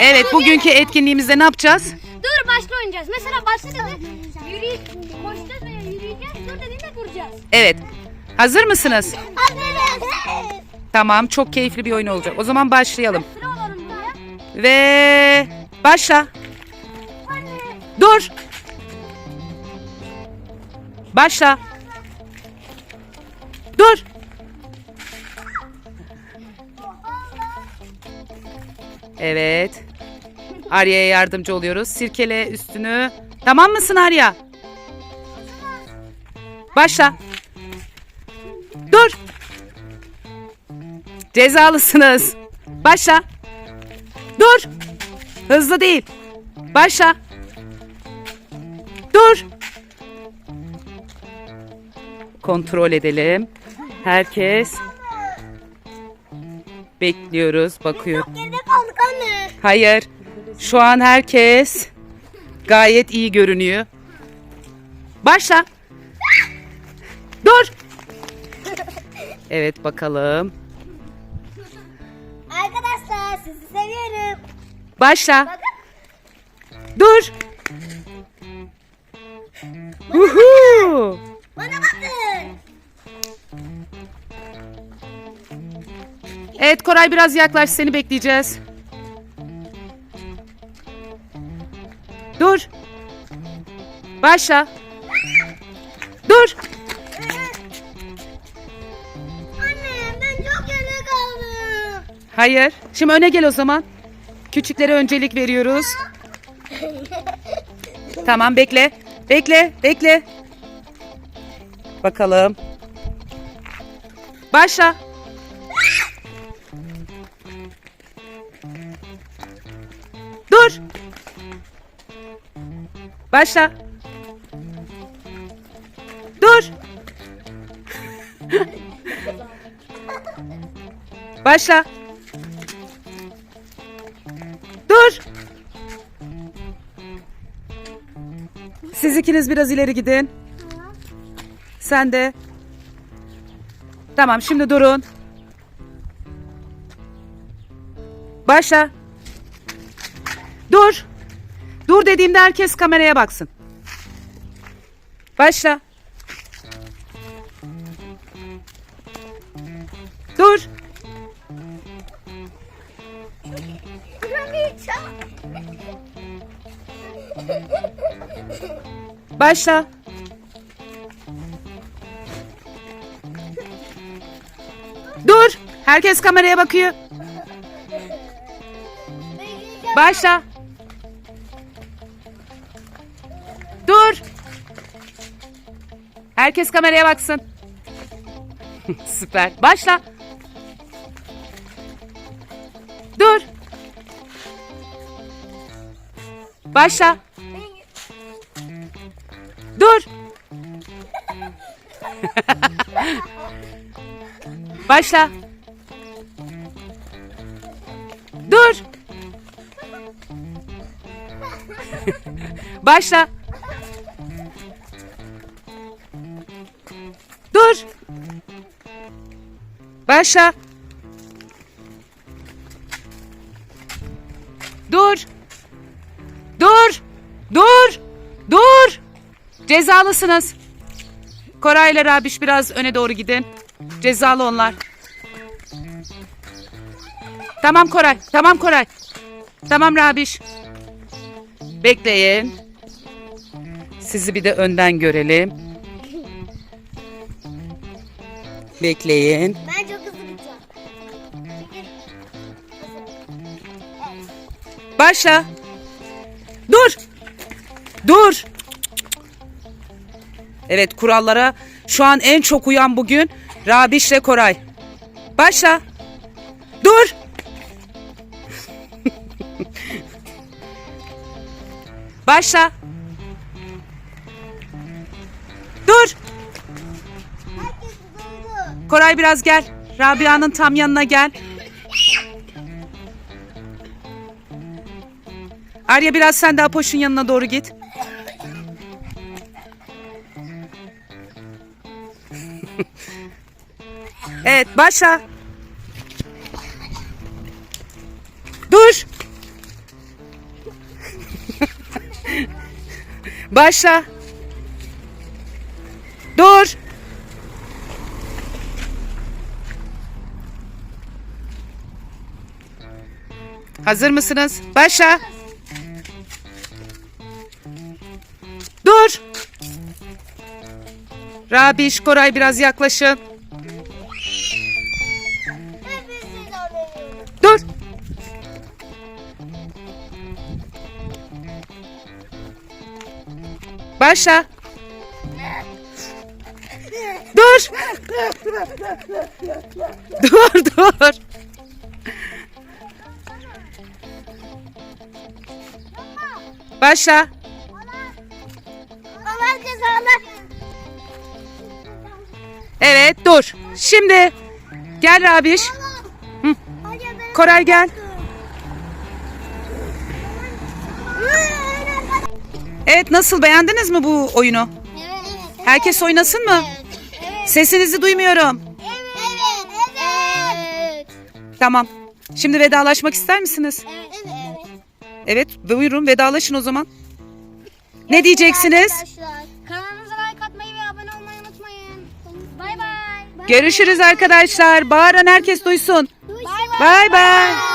Evet bugünkü etkinliğimizde ne yapacağız? Dur başla oynayacağız. Mesela başla dedi. Yürüy, koşacağız veya yürüyeceğiz. Dur dediğinde duracağız. Evet. Hazır mısınız? Hazırız. Tamam çok keyifli bir oyun olacak. O zaman başlayalım. Sıra alalım buraya. Ve başla. Dur. Başla. Dur. Evet. Arya'ya yardımcı oluyoruz. Sirkele üstünü. Tamam mısın Arya? Başla. Dur. Cezalısınız. Başla. Dur. Hızlı değil. Başla. Dur. Kontrol edelim. Herkes bekliyoruz, bakıyor. Hayır. Şu an herkes gayet iyi görünüyor. Başla. Dur. Evet bakalım. Arkadaşlar sizi seviyorum. Başla. Dur. Uhu. Bana bakın. Evet Koray biraz yaklaş seni bekleyeceğiz. Dur. Başla. Dur. Anne ben çok yana kaldım. Hayır. Şimdi öne gel o zaman. Küçüklere öncelik veriyoruz. Tamam bekle. Bekle, bekle. Bakalım. Başla. Başla. Dur. Başla. Dur. Siz ikiniz biraz ileri gidin. Sen de. Tamam şimdi durun. Başla. Dur. Dur dediğimde herkes kameraya baksın. Başla. Dur. Başla. Dur. Herkes kameraya bakıyor. Başla. Dur. Herkes kameraya baksın. Süper. Başla. Dur. Başla. Dur. Başla. Dur. Başla. Dur. Başla. Dur. Dur. Dur. Dur. Cezalısınız. Koray ile Rabiş biraz öne doğru gidin. Cezalı onlar. Tamam Koray. Tamam Koray. Tamam Rabiş. Bekleyin. Sizi bir de önden görelim. Bekleyin. Ben çok hızlı gideceğim. Başla. Dur. Dur. Evet kurallara şu an en çok uyan bugün Rabiş ile Koray. Başla. Dur. Başla. Koray biraz gel. Rabia'nın tam yanına gel. Arya biraz sen de Apoş'un yanına doğru git. Evet başla. Dur. başla. Dur. Hazır mısınız? Başla. Dur. Rabiş, Koray biraz yaklaşın. Dur. Başla. Dur. dur dur. Başla. Allah cezanı. Evet dur. Şimdi gel Rabiş. Koray gel. Evet nasıl beğendiniz mi bu oyunu? Evet. Herkes oynasın mı? Sesinizi duymuyorum. Evet. Evet. Tamam. Şimdi vedalaşmak ister misiniz? Evet. Evet buyurun vedalaşın o zaman. Ne diyeceksiniz? Arkadaşlar kanalımıza like atmayı ve abone olmayı unutmayın. Bay bay. Görüşürüz arkadaşlar. Bağıran herkes duysun. Bay Bay bay.